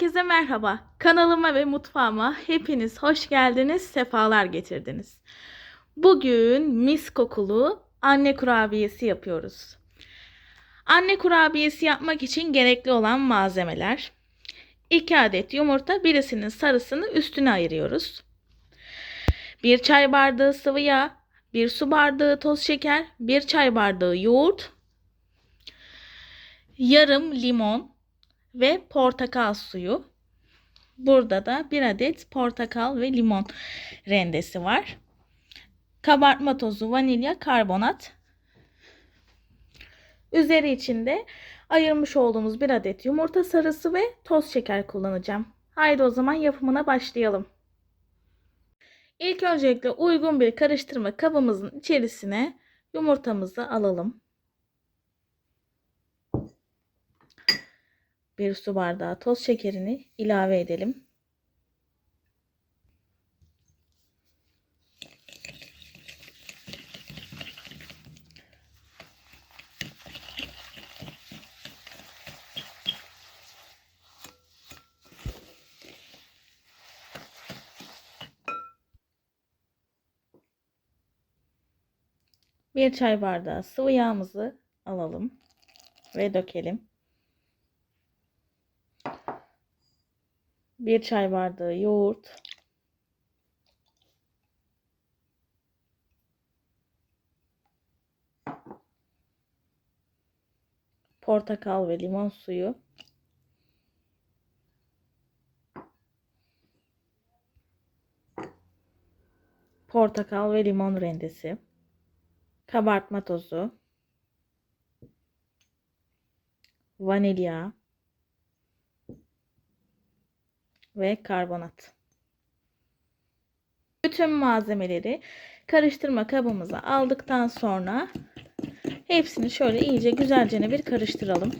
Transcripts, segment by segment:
Herkese merhaba. Kanalıma ve mutfağıma hepiniz hoş geldiniz, sefalar getirdiniz. Bugün mis kokulu anne kurabiyesi yapıyoruz. Anne kurabiyesi yapmak için gerekli olan malzemeler 2 adet yumurta, birisinin sarısını üstüne ayırıyoruz. 1 çay bardağı sıvı yağ, 1 su bardağı toz şeker, 1 çay bardağı yoğurt, yarım limon, ve portakal suyu. Burada da bir adet portakal ve limon rendesi var. Kabartma tozu, vanilya, karbonat. Üzeri içinde ayırmış olduğumuz bir adet yumurta sarısı ve toz şeker kullanacağım. Haydi o zaman yapımına başlayalım. İlk öncelikle uygun bir karıştırma kabımızın içerisine yumurtamızı alalım. Bir su bardağı toz şekerini ilave edelim. Bir çay bardağı sıvı yağımızı alalım ve dökelim. Bir çay bardağı yoğurt. Portakal ve limon suyu. Portakal ve limon rendesi. Kabartma tozu. Vanilya. Ve karbonat. Bütün malzemeleri karıştırma kabımıza aldıktan sonra hepsini şöyle iyice güzelce bir karıştıralım.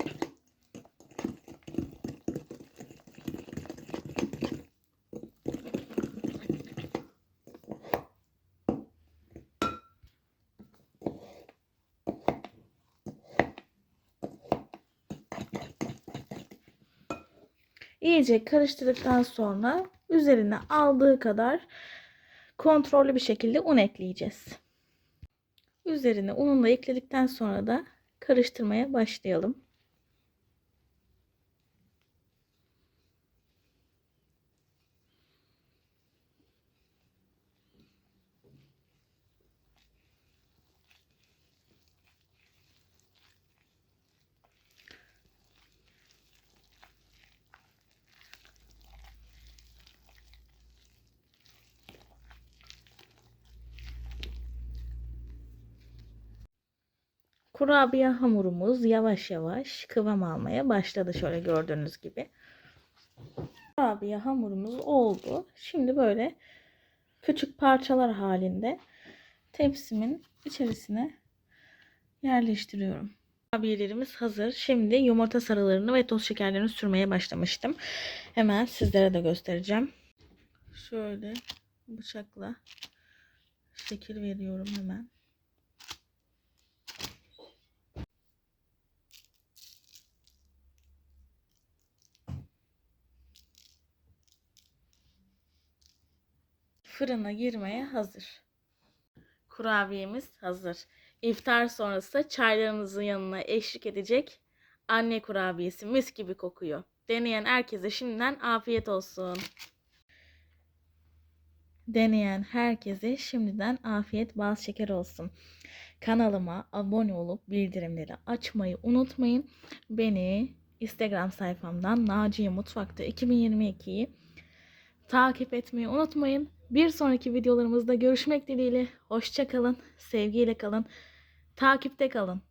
İyice karıştırdıktan sonra üzerine aldığı kadar kontrollü bir şekilde un ekleyeceğiz. Üzerine ununu ekledikten sonra da karıştırmaya başlayalım. Kurabiye hamurumuz yavaş yavaş kıvam almaya başladı şöyle gördüğünüz gibi. Kurabiye hamurumuz oldu. Şimdi böyle küçük parçalar halinde tepsimin içerisine yerleştiriyorum. Kurabiyelerimiz hazır. Şimdi yumurta sarılarını ve toz şekerlerini sürmeye başlamıştım. Hemen sizlere de göstereceğim. Şöyle bıçakla şekil veriyorum hemen. Fırına girmeye hazır. Kurabiyemiz hazır. İftar sonrası çaylarınızın yanına eşlik edecek anne kurabiyesi mis gibi kokuyor. Deneyen herkese şimdiden afiyet olsun. Deneyen herkese şimdiden afiyet bal şeker olsun. Kanalıma abone olup bildirimleri açmayı unutmayın. Beni Instagram sayfamdan Naciye Mutfak'ta 2022'yi takip etmeyi unutmayın. Bir sonraki videolarımızda görüşmek dileğiyle. Hoşça kalın, sevgiyle kalın, takipte kalın.